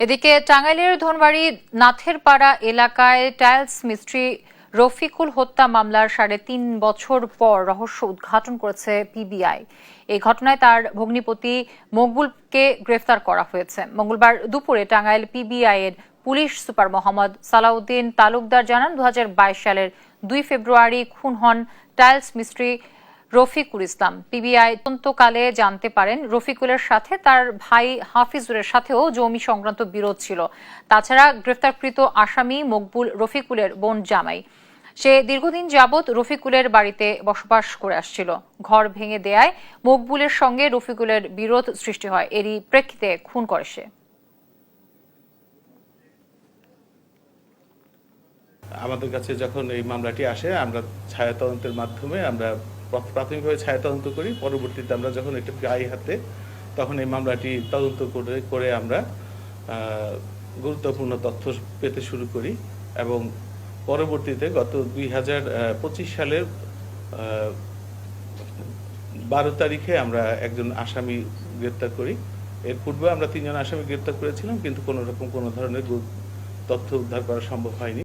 এদিকে টাঙ্গাইলের ধনবাড়ি নাথেরপাড়া এলাকায় টাইলস মিস্ত্রি রফিকুল হত্যা মামলার সাড়ে তিন বছর পর রহস্য উদ্ঘাটন করেছে পিবিআই। এই ঘটনায় তার ভগ্নিপতি মকবুলকে গ্রেফতার করা হয়েছে। মঙ্গলবার দুপুরে টাঙ্গাইল পিবিআই এর পুলিশ সুপার মোহাম্মদ সালাউদ্দিন তালুকদার জানান দু হাজার বাইশ সালের দুই ফেব্রুয়ারি খুন হন টাইলস মিস্ত্রি রফিকুল ইসলাম। পিবিআই তদন্তকালে জানতে পারেন, রফিকুলের সাথে তার ভাই হাফিজুরের সাথেও জমি সংক্রান্ত বিরোধ ছিল। তাছাড়া গ্রেফতারকৃত আসামি মকবুল রফিকুলের বোন জামাই। সে দীর্ঘদিন যাবৎ রফিকুলের বাড়িতে বসবাস করে আসছিল। ঘর ভেঙে দেয়ায় মকবুলের সঙ্গে রফিকুলের বিরোধ সৃষ্টি হয়। এরই প্রেক্ষিতে খুন করে সে। আমাদের কাছে যখন এই মামলাটি আসে, আমরা ছায়া তদন্তের মাধ্যমে আমরা প্রাথমিকভাবে ছায়া তদন্ত করি। পরবর্তীতে আমরা যখন একটা গায়ে হাতে, তখন এই মামলাটি তদন্ত করে করে আমরা গুরুত্বপূর্ণ তথ্য পেতে শুরু করি এবং পরবর্তীতে গত দুই হাজার পঁচিশ সালের বারো তারিখে আমরা একজন আসামি গ্রেপ্তার করি। এর পূর্বে আমরা তিনজন আসামি গ্রেপ্তার করেছিলাম, কিন্তু কোনো রকম কোনো ধরনের তথ্য উদ্ধার করা সম্ভব হয়নি।